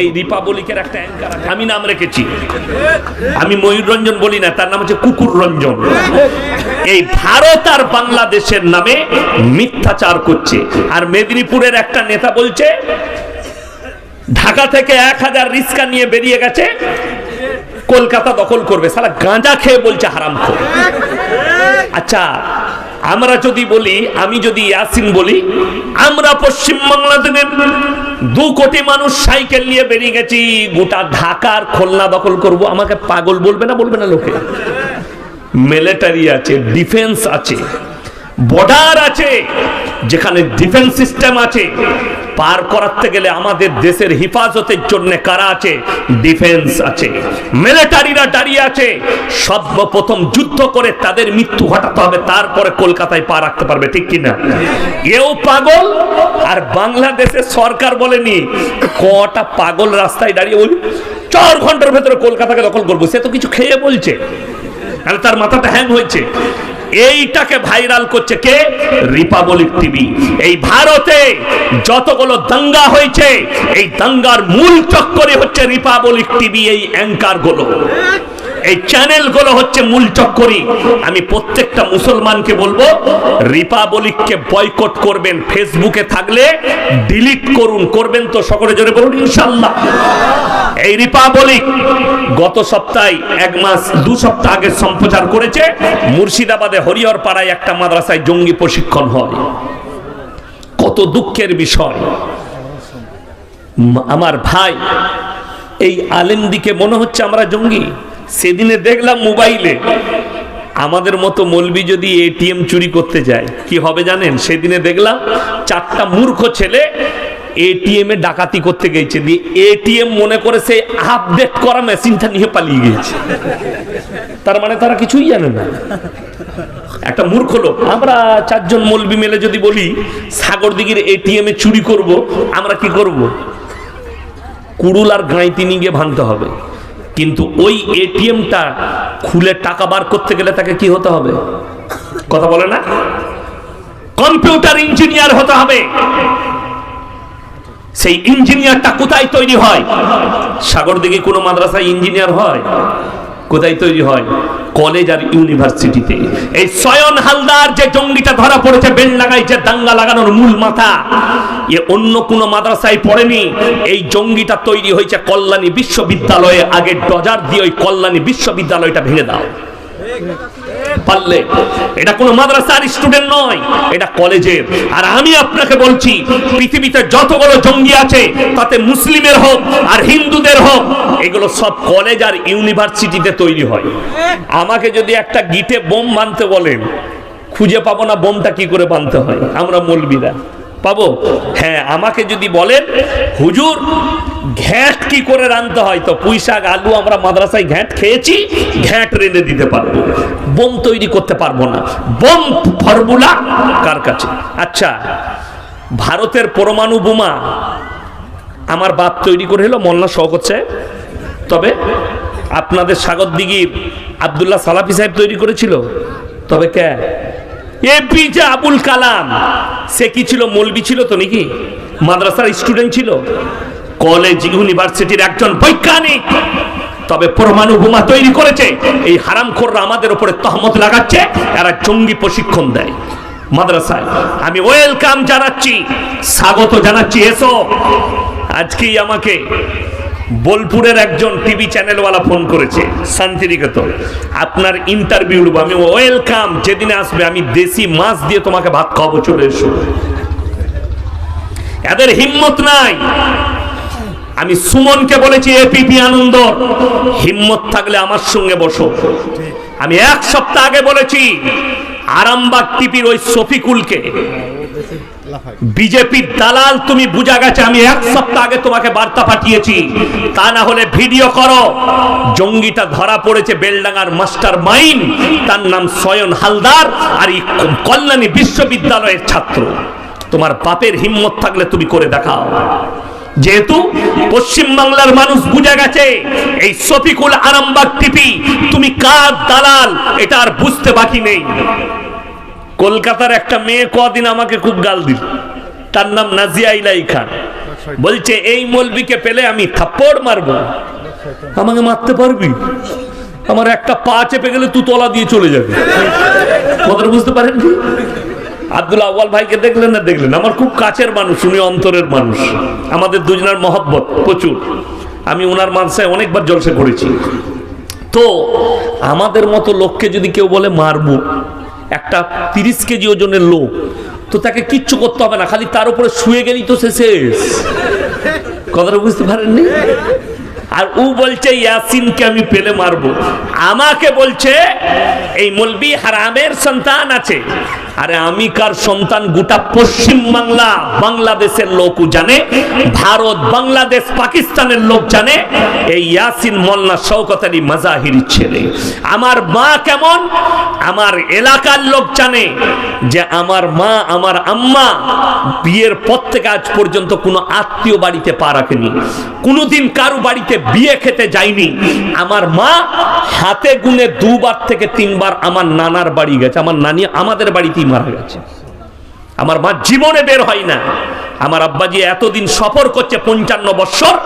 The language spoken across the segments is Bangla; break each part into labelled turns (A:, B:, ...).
A: এই রিপাবলিকের একটা অ্যাঙ্কার আছে, আমি নাম রেখেছি। আমি ময়ূর রঞ্জন বলি না, তার নাম হচ্ছে কুকুর রঞ্জন। এই ভারত আর বাংলাদেশের নামে মিথ্যাচার করছে। আর মেদিনীপুরের একটা নেতা বলছে, ঢাকা থেকে এক হাজার রিস্কা নিয়ে বেরিয়ে গেছে, কলকাতা দখল করবে। সারা গাঁজা খেয়ে বলছে হারাম আচ্ছা আমরা যদি বলি, আমি যদি ইয়াসিন বলি, আমরা পশ্চিম বাংলাদেশের দু কোটি মানুষ সাইকেল নিয়ে বেরিয়ে গেছি, গোটা ঢাকার খোলনা দখল করব। আমাকে পাগল বলবে না বলবে না লোকে? মিলিটারি আছে, ডিফেন্স আছে, বর্ডার আছে, যেখানে ডিফেন্স সিস্টেম আছে। পার করাতে গেলে আমাদের দেশের হেফাজতের জন্য কারা আছে? ডিফেন্স আছে। মিলিটারিরা দাঁড়িয়ে আছে। সর্বপ্রথম যুদ্ধ করে তাদের মৃত্যু ঘটাতে হবে, তারপরে কলকাতায় পা রাখতে পারবে, ঠিক কিনা? এও পাগল? আর বাংলাদেশের সরকার বলেনি, কটা পাগল রাস্তায় দাঁড়িয়ে বলি চার ঘণ্টার ভেতরে কলকাতাকে দখল করব। সে তো কিছু খেয়ে বলছে। তার মাথাটা হ্যাং হয়েছে। এইটাকে ভাইরাল করছে কে? Republic TV. এই ভারতে যতগুলো দাঙ্গা হয়েছে, এই দাঙ্গার মূল চক্করে হচ্ছে রিপাবলিক টিভি, এই অ্যাঙ্কারগুলো এই চ্যানেলগুলো হচ্ছে মূল চক্করি। আমি প্রত্যেকটা মুসলমানকে বলব রিপাবলিককে বয়কট করবেন ফেসবুকে থাকলে ডিলিট করুন, করবেন তো সকলে জোরে বলুন ইনশাল্লাহ এই রিপাবলিক গত সপ্তাহে, এক মাস, দু সপ্তাহ আগে সম্প্রচার করেছে, মুর্শিদাবাদে হরিহর পাড়ায় একটা মাদ্রাসায় জঙ্গি প্রশিক্ষণ হয়। কত দুঃখের বিষয়। আমার ভাই, এই আলেম দিকে মনে হচ্ছে আমরা জঙ্গি? সেদিনে দেখলাম মোবাইলে। আমাদের মতো মলবি যদি এটিএম চুরি করতে যায়, কি হবে জানেন? সেদিনে দেখলাম চারটা মূর্খ ছেলে এটিএম এ ডাকাতি করতে গেছে। দিয়ে এটিএম মনে করে সেই আপডেট করা মেশিনটা নিয়ে পালিয়ে গিয়েছে তার মানে তারা কিছুই জানে না। একটা মূর্খ লোক। আমরা চারজন মলবি মেলে যদি বলি, সাগর দিঘির এটিএম এ চুরি করব, আমরা কি করব? কুড়ুল আর গাঁইতি নিয়ে গিয়ে ভাঙতে হবে। কিন্তু ওই এটিএমটা খুলে টাকা বার করতে গেলে তাকে কি হতে হবে? কথা বলে না? কম্পিউটার ইঞ্জিনিয়ার হতে হবে। সেই ইঞ্জিনিয়ারটা কোথায় তৈরি হয়? সাগর দিকে কোনো মাদ্রাসায় ইঞ্জিনিয়ার হয়? কোথায় তৈরি হয়? কলেজ আর ইউনিভার্সিটিতে। এই সয়ন হালদার যে জঙ্গিটা ধরা পড়েছে, বেল লাগাই যে দাঙ্গা লাগানোর মূল মাথা, এ অন্য কোনো মাদ্রাসায় পড়েনি। এই জঙ্গিটা তৈরি হয়েছে কল্যাণী বিশ্ববিদ্যালয়ে। আগে ডজার দিয়ে ওই কল্যাণী বিশ্ববিদ্যালয়টা ভেঙে দাও। পারলে। এটা কোনো মাদ্রাসার স্টুডেন্ট নয়, এটা কলেজের। আর আমি আপনাকে বলছি, পৃথিবীতে যত বড় জঙ্গি আছে, তাতে মুসলিমের হোক আর হিন্দুদের হোক, এগুলো সব কলেজ আর ইউনিভার্সিটিতে তৈরি হয়। আমাকে যদি একটা গিটে বোম বানতে বলেন, খুঁজে পাবো না বোমটা কি করে বানতে হয়। আমরা মলবিরা। পাবো? হ্যাঁ আমাকে যদি বলেন, হুজুর ঘ্যাট কি করে রাঁধতে হয়? তো পুঁই শাক আলু আমরা মাদ্রাসায় ঘ্যাট খেয়েছি, ঘ্যাট রেঁধে দিতে পারব। বোম তৈরি করতে পারব না। বোম ফর্মুলা কার কাছে? আচ্ছা ভারতের পরমাণু বোমা আমার বাপ তৈরি করে হলো মোল্লা শওকত সাহেব। তবে আপনাদের স্বাগত দিঘির আবদুল্লাহ সালাফি সাহেব তৈরি করেছিল। তবে কে? এপিজে আবুল কালাম। সে কি ছিল? মৌলবি ছিল তো নাকি? মাদ্রাসার স্টুডেন্ট ছিল? কলেজ, ইউনিভার্সিটির একজন বৈজ্ঞানিক, তবে পরমাণু বোমা তৈরি করেছে। এই হারামখোররা আমাদের উপরে তহমত লাগাচ্ছে, এরা জঙ্গি প্রশিক্ষণ দেয়। মাদ্রাসায় আমি ওয়েলকাম জানাচ্ছি, স্বাগত জানাচ্ছি, এসো। আজকেই আমাকে বোলপুরের একজন টিভি চ্যানেলওয়ালা ফোন করেছে, শান্তিনিকেতন। আপনার ইন্টারভিউ আমি ওয়েলকাম, যেদিনে আসবে আমি দেশি মাছ দিয়ে তোমাকে ভাত খাওয়াবো, চলে এসো। এদের হিম্মত নাই। আমি সুমনকে বলেছি এপিপি আনন্দ, হিম্মত থাকলে আমার সঙ্গে বসো। আমি এক সপ্তাহ আগে বলেছি, আরামবাগ টিপির ওই শফিকুলকে বিজেপির দালাল, তুমি বুঝা গেছে আমি এক সপ্তাহ আগে তোমাকে বার্তা পাঠিয়েছি। তা না হলে ভিডিও করো। জঙ্গিটা ধরা পড়েছে বেলডাঙ্গার মাস্টার মাইন, তার নাম সয়ন হালদার আর কল্যাণী বিশ্ববিদ্যালয়ের ছাত্র। তোমার বাপের হিম্মত থাকলে তুমি করে দেখাও। যেহেতু পশ্চিম বাংলার মানুষ বুঝে গেছে, এই শফিকুল আরামবাগ টিপি, তুমি কার দালাল, এটা আর বুঝতে বাকি নেই। কলকাতার একটা মেয়ে কদিন আমাকে খুব গাল দিল। তার নাম নাজিয়া ইলাই খান বলছে, এই মলবিকে পেলে আমি থাপ্পড় মারবো। আমাকে মারতে পারবি? আমার একটা পা চেপে গেলে তুই তলা দিয়ে চলে যাবে। কথাটা বুঝতে পারেন কি আব্দুল আওয়াল ভাইকে দেখলেন না দেখলেন? আমার খুব কাছের মানুষ, উনি অন্তরের মানুষ। আমাদের দুজনের মহব্বত প্রচুর। আমি ওনার মানসায় অনেকবার জলসে করেছি। তো আমাদের মতো লোককে যদি কেউ বলে মারবো, একটা তিরিশ কেজি ওজনের লোক, তো তাকে কিচ্ছু করতে হবে না, খালি তার উপরে শুয়ে গেলেই তো শেষ। কথাটা বুঝতে পারেননি? আর ও বলছে, ইয়াসিনকে আমি পেলে মারবো। আমাকে বলছে, এই মলবি হারামের সন্তান আছে। আরে আমি কার সন্তান? গোটা পশ্চিম বাংলা, বাংলাদেশের লোক জানে, ভারত, বাংলাদেশ, পাকিস্তানের লোক জানে, এই ইয়াসিন মোল্লা শওকত আলী মাজাহির ছেলে। আমার মা কেমন? আমার এলাকার লোক জানে যে আমার মা, আমার আম্মা বিয়ের পর থেকে আজ পর্যন্ত কোনো আত্মীয় বাড়িতে পা রাখেনি। কোনোদিন কারও বাড়িতে বিয়ে খেতে যায়নি আমার মা হাতে গুনে দুবার থেকে তিনবার আমার নানার বাড়ি গেছে। আমার নানি আমাদের বাড়িতেই মারা গেছে। আমার মা জীবনে বের হয় না। আমার আব্বাজি এতদিন সফর করছে পঞ্চান্ন বৎসর,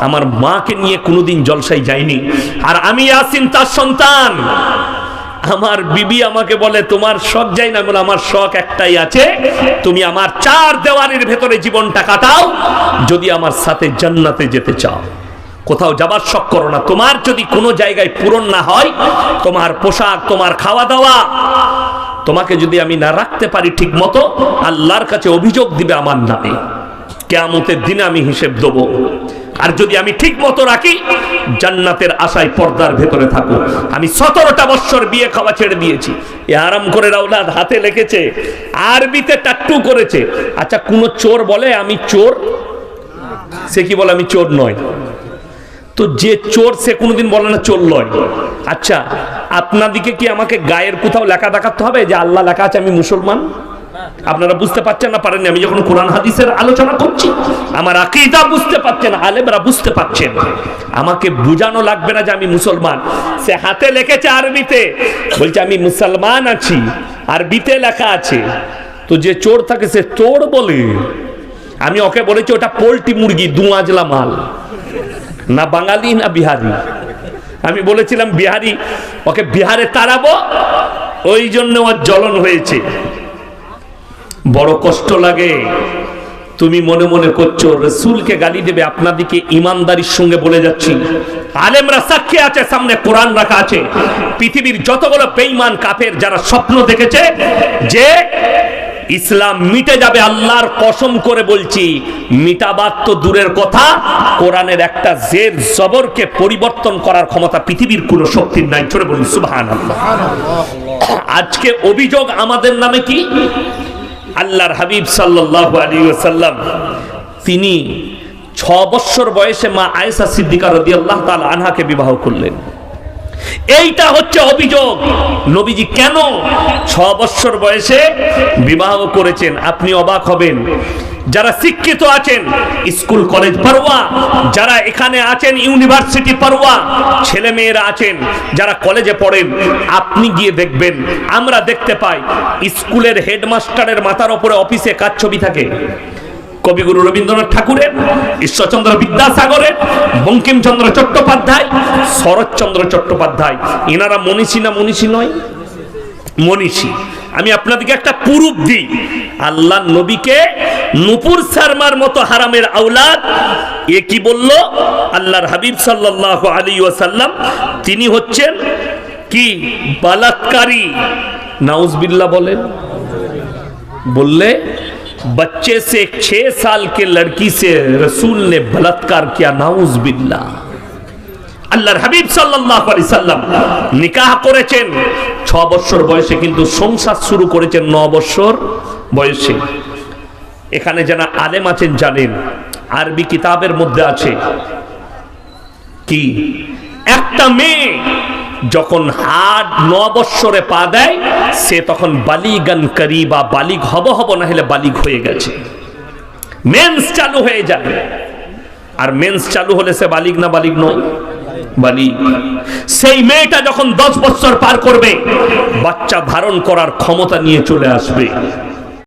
A: আমার মাকে নিয়ে কোনোদিন জলসাই যায়নি। আর আমি আসিন তার সন্তান। আমার বিবি আমাকে বলে, তোমার শখ যাই না? বলে আমার শখ একটাই আছে। তুমি আমার চার দেওয়ারির ভেতরে জীবনটা কাটাও। যদি আমার সাথে জান্নাতে যেতে চাও। কোথাও যাবার শখ করো না। তোমার যদি কোনো জায়গায় পূরণ না হয়, তোমার পোশাক, তোমার খাওয়া দাওয়া তোমাকে যদি আমি না রাখতে পারি ঠিক মতো আল্লাহর কাছে অভিযোগ দিবে আমার নামে। কেয়ামতের দিনে আমি হিসেব দেবো। আর যদি আমি ঠিক মতো রাখি, জান্নাতের আশায় পর্দার ভেতরে থাকো আমি সতেরোটা বৎসর বিয়ে খাওয়া ছেড়ে দিয়েছি। এ আরাম করে রাউলাদ হাতে লেখেছে, আরবিতে টাট্টু করেছে। আচ্ছা কোন চোর বলে আমি চোর? সে কি বলে, আমি চোর নয়। তো যে চোর সে কোনোদিন বলে না চোর নয় আচ্ছা আপনাদিকে কি আমাকে গায়ের কোথাও লেখা দেখাতে হবে যে আল্লাহ লেখা আছে আমি মুসলমান? আপনারা বুঝতে পারছেন না পারেননি, আমি যখন কোরআন হাদিসের আলোচনা করছি, আমার আকিদা বুঝতে পারছেন, আলেমরা বুঝতে পারছেন। আমাকে বুঝানো লাগবে না যে আমি মুসলমান। সে হাতে লিখেছে আরবিতে, বলছে আমি মুসলমান আছি, আরবিতে লেখা আছে। তো যে চোর থাকে সে চোর বলে। আমি ওকে বলেছি, ওটা পোল্ট্রি মুরগি দুয়াজলা মাল। না বাঙালি, না বিহারি। আমি বলেছিলাম, বিহারি, ওকে বিহারে তাড়াবো, ওই জন্য ওর জ্বলন হয়েছে। বড় কষ্ট লাগে। তুমি মনে মনে করছ, রসুলকে গালি দেবে, আপনাদিকে ইমানদারির সঙ্গে বলে যাচ্ছি। আলেমরা সাক্ষী আছে, সামনে কোরআন রাখা আছে। পৃথিবীর যতগুলো বেঈমান, কাফের, যারা স্বপ্ন দেখেছে যে ইসলাম মিটে যাবে আল্লাহর কসম করে বলছি। মিটাবাদ তো দূরের কথা। কোরআনের একটা জের জবরকে পরিবর্তন করার ক্ষমতা পৃথিবীর কোনো শক্তির নাই। চলে বলি সুবহান আজকে অভিযোগ আমাদের নামে কি? আল্লাহর হাবিব সাল্লাহ সাল্লাম তিনি ছ বৎসর বয়সে মা আয়েশা সিদ্দিকার রদি আল্লাহ তাল আনহাকে বিবাহ করলেন। এইটা হচ্ছে অভিযোগ। নবীজি কেন ছ বৎসর বয়সে বিবাহ করেছেন? আপনি অবাক হবেন। যারা শিক্ষিত আছেন, স্কুল, কলেজ পড়ুয়া, যারা এখানে আছেন, ইউনিভার্সিটি পড়ুয়া ছেলে মেয়েরা আছেন, যারা কলেজে পড়েন, আপনি গিয়ে দেখবেন, আমরা দেখতে পাই, স্কুলের হেডমাস্টারের মাথার ওপরে অফিসে কাজ ছবি থাকে। কবিগুরু রবীন্দ্রনাথ ঠাকুরের, ঈশ্বরচন্দ্র বিদ্যাসাগরের, বঙ্কিমচন্দ্র চট্টোপাধ্যায়, শরৎচন্দ্র চট্টোপাধ্যায়। এনারা মনীষী না মনীষী নয়? মনীষী। আমি আপনাদেরকে একটা পুরুপ দিই। আল্লাহ নবীকে নুপুর শর্মার মতো হারামের আওলাদ। এ কি বলল? আল্লাহর হাবিব সাল্লাহ আলী ওয়াসাল্লাম, তিনি হচ্ছেন কি? বালাৎকারী। নাউজবিল্লা বলেন। বললে बच्चे से छह साल के लड़की से रसूल ने बलात्कार किया नाउज बिल्ला আল্লাহর হাবিব সাল্লাল্লাহু আলাইহি সাল্লাম নিকাহ করেছেন ছ বছর বয়সে কিন্তু সংসার শুরু করেছেন ন বছর বয়সে এখানে যারা আলেম আছেন জানেন আরবি কিতাবের মধ্যে আছে কি একটা মেয়ে যখন হাট ন বৎসরে পা দেয়, সে তখন বালিগান করি বা বালিগ হব হব না হলে বালিগ হয়ে গেছে। মেন্স চালু হয়ে যায় আর মেন্স চালু হলে সে বালিগ না বালিগ নয়? বালিগ। সেই মেয়েটা যখন দশ বছর পার করবে, বাচ্চা ধারণ করার ক্ষমতা নিয়ে চলে আসবে।